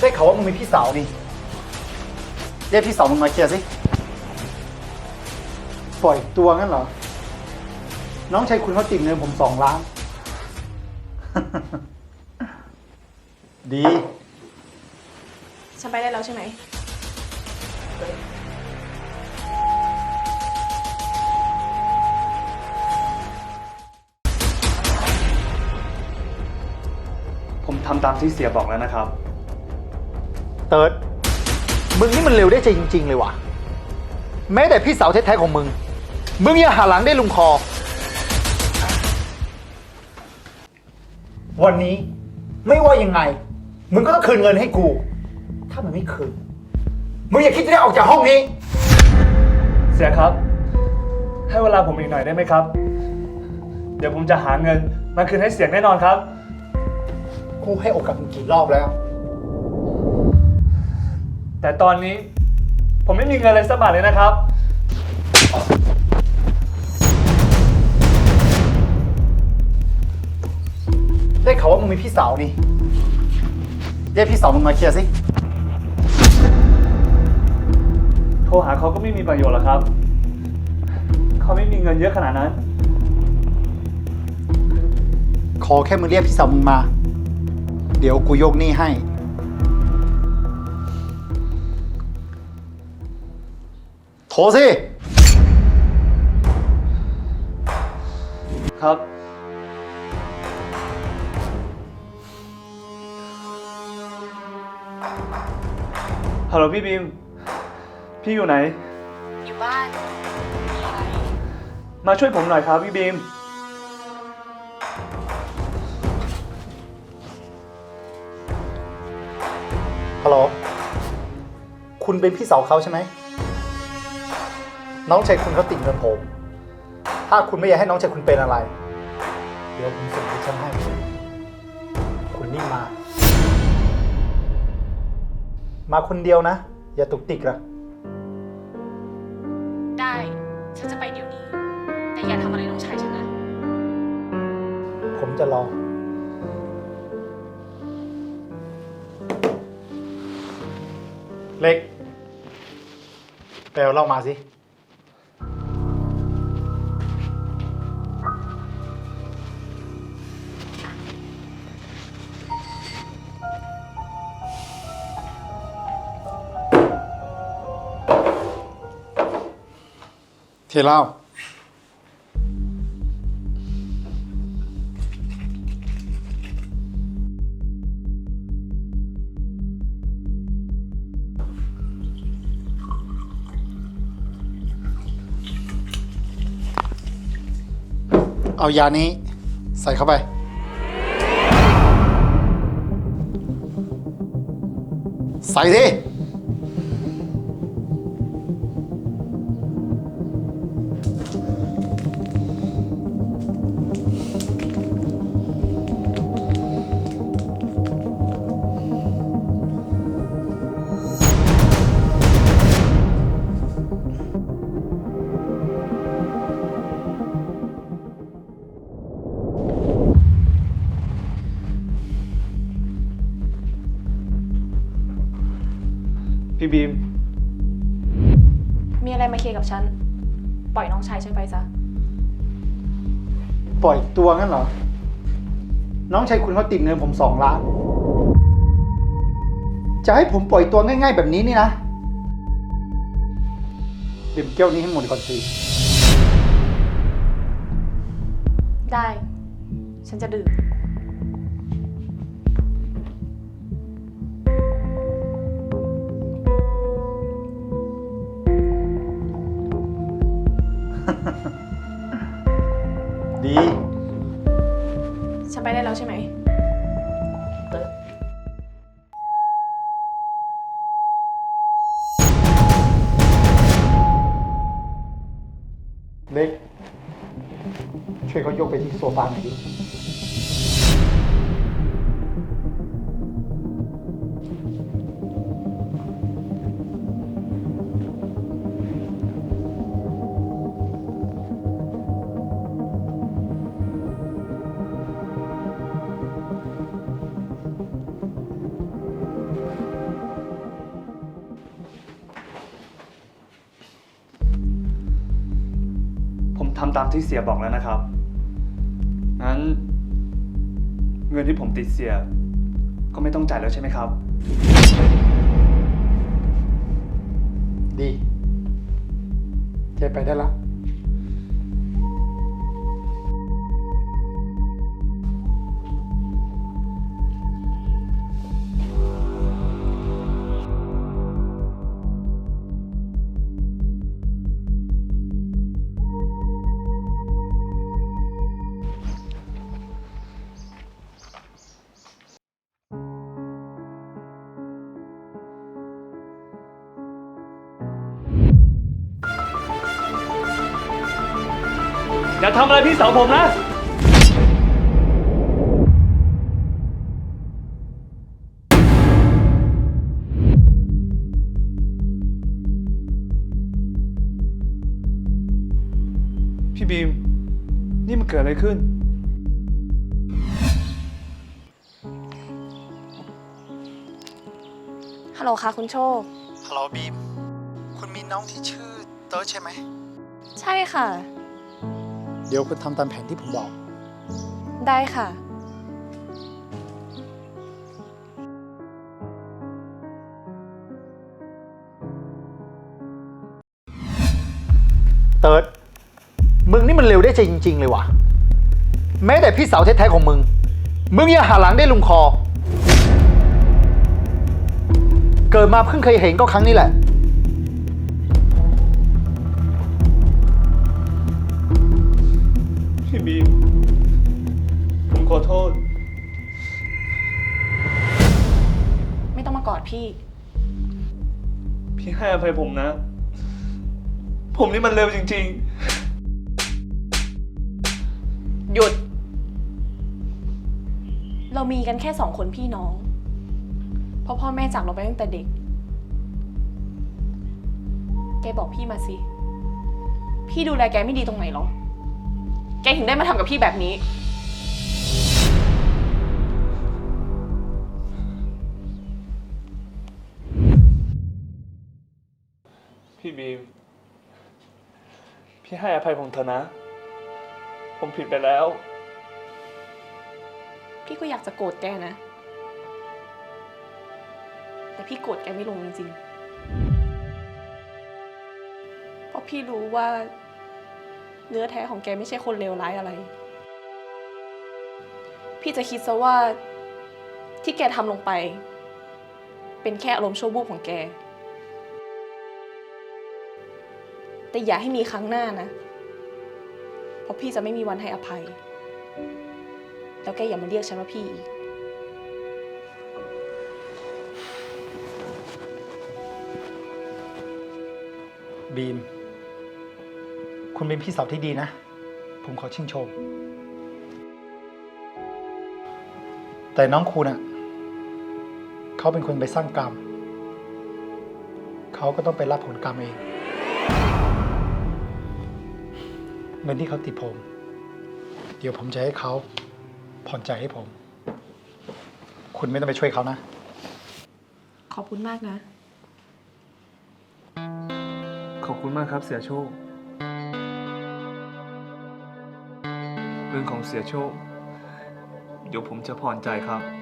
ได้ข่าวว่ามึงมีพี่สาวนี่เรียกพี่สาวมึงมาเคลียร์สิปล่อยตัวงั้นเหรอ น้องชายคุณเขาติดเงินผมสองล้าน ดี ฉันไปได้แล้วใช่ไหม ผมทำตามที่เสียบอกแล้วนะครับ เติร์ดมึงนี่มันเร็วได้ใจจริง ๆ เลยว่ะ แม้แต่พี่สาวแท้ๆของมึง มึงยังหาหลังได้ลุงคอ วันนี้ไม่ว่ายังไง มึงก็ต้องคืนเงินให้กู ถ้ามันไม่คืน มึงอย่าคิดจะได้ออกจากห้องนี้ เสียครับ ให้เวลาผมอีกหน่อยได้ไหมครับ เดี๋ยวผมจะหาเงินมาคืนให้เสียแน่นอนครับ กูให้โอกาสมึงกี่รอบแล้ว แต่ตอนนี้ผมไม่มีเงินเลยสักบาทเลยนะครับ ได้ข่าวว่ามึงมีพี่สาวนี่เรียกพี่สาวมึงมาเคลียร์สิ โทรหาเขาก็ไม่มีประโยชน์หรอกครับ เขาไม่มีเงินเยอะขนาดนั้น ขอแค่มึงเรียกพี่สาวมึงมา เดี๋ยวกูยกหนี้ให้ โทรสิ ครับ ฮัลโหลพี่บีม พี่อยู่ไหน อยู่บ้านมีอะไรมาช่วยผมหน่อยครับพี่บีม ฮัลโหล คุณเป็นพี่สาวเขาใช่ไหม น้องชายคุณเขาติดเงินผม ถ้าคุณไม่อยากให้น้องชายคุณเป็นอะไร เดี๋ยวผมส่งที่ฉันให้ คุณรีบมา มาคนเดียวนะ อย่าตุกติกละได้ ฉันจะไปเดี๋ยวนี้ แต่อย่าทำอะไรน้องชายฉันนะ ผมจะรอ เล็ก ไปเอาเหล่ามาสิ เทเหล้าเอายานี้ใส่เข้าไป ใส่ดิ พี่บีม มีอะไรมาเคลียร์กับฉัน ปล่อยน้องชายฉันไปซะ ปล่อยตัวงั้นเหรอ น้องชายคุณเขาติดเงินผมสองล้าน จะให้ผมปล่อยตัวง่าย ๆ แบบนี้นี่นะดื่มแก้วนี้ให้หมดก่อนสิ ได้ ฉันจะดื่ม ดี ฉันไปได้แล้วใช่ไหม เล็ก ช่วยเขายกไปที่โซฟาหน่อยดิ ตามที่เสียบอกแล้วนะครับ งั้น เงินที่ผมติดเสีย ก็ไม่ต้องจ่ายแล้วใช่ไหมครับ ดีแกไปได้ละ อย่าทำอะไรพี่สาวผมนะ พี่บีม นี่มันเกิดอะไรขึ้น ฮัลโหลค่ะคุณโชค ฮัลโหลบีม คุณมีน้องที่ชื่อเติร์ดใช่ไหม ใช่ค่ะ เดี๋ยวคุณทำตามแผนที่ผมบอก ได้ค่ะ เติร์ดมึงนี่มันเร็วได้ใจจริง ๆ เลยว่ะแม้แต่พี่สาวแท้ๆของมึง มึงยังหาหลังได้ลุงคอ เกิดมาเพิ่งเคยเห็นก็ครั้งนี้แหละ พี่บีม ผมขอโทษ ไม่ต้องมากอดพี่ พี่ให้อภัยผมนะ ผมนี่มันเร็วจริง หยุด เรามีกันแค่สองคนพี่น้อง เพราะพ่อแม่จากเราไปตั้งแต่เด็ก แกบอกพี่มาสิ พี่ดูแลแกไม่ดีตรงไหนหรอ แกถึงได้มาทำกับพี่แบบนี้ๆพี่บีม พี่ให้อภัยผมเถอะนะ ผมผิดไปแล้ว พี่ก็อยากจะโกรธแกนะ แต่พี่โกรธแกไม่ลงจริงๆ เพราะพี่รู้ว่า เนื้อแท้ของแกไม่ใช่คนเลวร้ายอะไร พี่จะคิดซะว่าที่แกทำลงไป เป็นแค่อารมณ์ชั่ววูบของแก แต่อย่าให้มีครั้งหน้านะ เพราะพี่จะไม่มีวันให้อภัย แล้วแกอย่ามาเรียกฉันว่าพี่อีกบีม คุณเป็นพี่สาวที่ดีนะ ผมขอชื่นชม แต่น้องคุณอะเขาเป็นคนไปสร้างกรรม เขาก็ต้องไปรับผลกรรมเอง เงินที่เขาติดผม เดี๋ยวผมจะให้เขาผ่อนจ่ายให้ผม คุณไม่ต้องไปช่วยเขานะ ขอบคุณมากนะ ขอบคุณมากครับเสียโชค เรื่องของเสียโชค เดี๋ยวผมจะผ่อนใจครับ